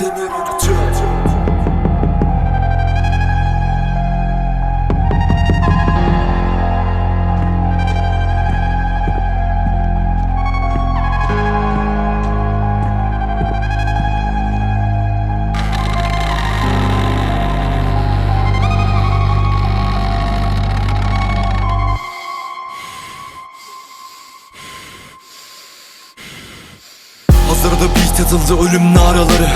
Denerim tüm Hazırda beat atıldı ölüm naraları.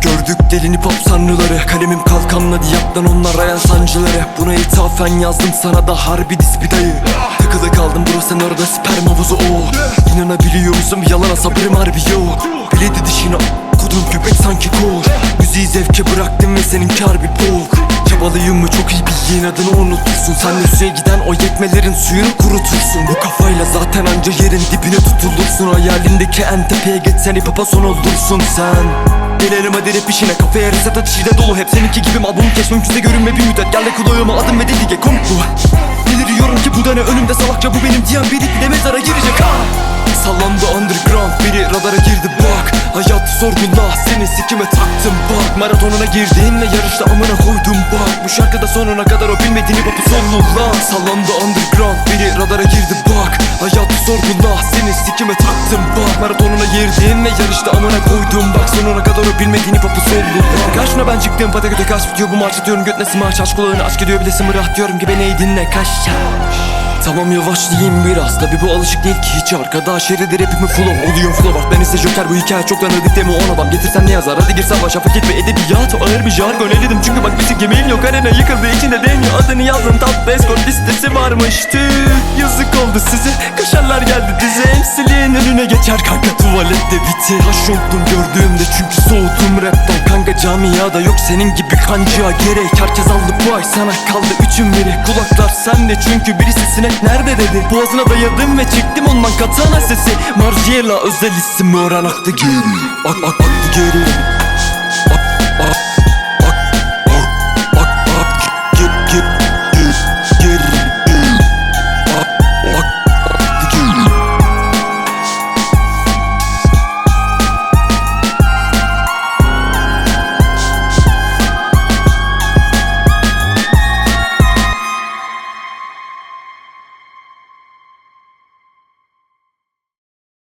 Gördük delini pop sanrıları. Kalemim kalkanladı yaptan onlar ayan sancıları. Buna ithafen yazdım sana da harbi dispi dayı Takılı kaldım burası orada sperm havuzu o İnanabiliyor musun? Yalana sabrım harbi yok Biledi dişine kudum köpek sanki koş Müziği zevke bıraktım ve senin kar bir bok Çabalıyım mı? Çok iyi bildiğin adını unutursun. Sen suya giden o yetmelerin suyunu kurutursun. Bu kafayla zaten anca yerin dibine tutulursun. Hayalindeki en tepeye geçsen hip son olursun sen. Gelelim hadi rap işine kafaya reset at içinde dolu. Hep seninki gibi albüm kes mümkünse görünme bir müddet. Gel de kulağıma adım ve dedi ki komik bu Deliriyorum ki bu da ne? Önümde salakça bu benim diyen biri de mezara girecek ha! Sallandı underground biri radara girdi bak. Hayatı sorgula seni sikime taktım bak. Maratonuna girdiğinle yarışta amına koydum bak. Bu şarkıda sonuna kadar o bilmediğini papu sonu lan. Sallandı underground biri radara girdi bak. Hayatı sorgula seni sikime taktım bak. Maratonuna girdiğinle yarışta amına koydum bak. Sonuna kadar o bilmediğini papu sonu lan. Karşına ben çıktım pataküte kaç bitiyor bu maç atıyorum göt nesi maç Aç kulağını aç gidiyor bilesin mırah diyorum ki beni dinle kaş Tamam yavaşlayayım biraz. Tabi bu alışık değil ki hiç arkadaş. Şeridi rapimi flow. Oluyor flow art Ben ise joker bu hikaye çok tanıdık deme. On adam Getirsen ne yazar? Hadi gir savaşa. Fakir ve edebiyat. O ağır bir jargon eledim. Çünkü bak bizim gemiğim yok. Arena yıkıldı içinde deniyor. Adını yazdım Tatlı escort listesi varmış. Tüh yazık oldu size. Kaşarlar geldi dize. MC'liğin önüne geçer kanka tuvalette biti Taş oldum gördüğümde çünkü soğudum rapten Kanka camiada yok senin gibi kancığa gerek. Herkes aldı bu ay sana kaldı üçün biri. Kulaklar sende çünkü birisi sinek nerede dedi. Boğazına dayadım ve çektim ondan katana sesi. Margiela özel isim öğren aktı geri. Ak ak aktı geri. Ak ak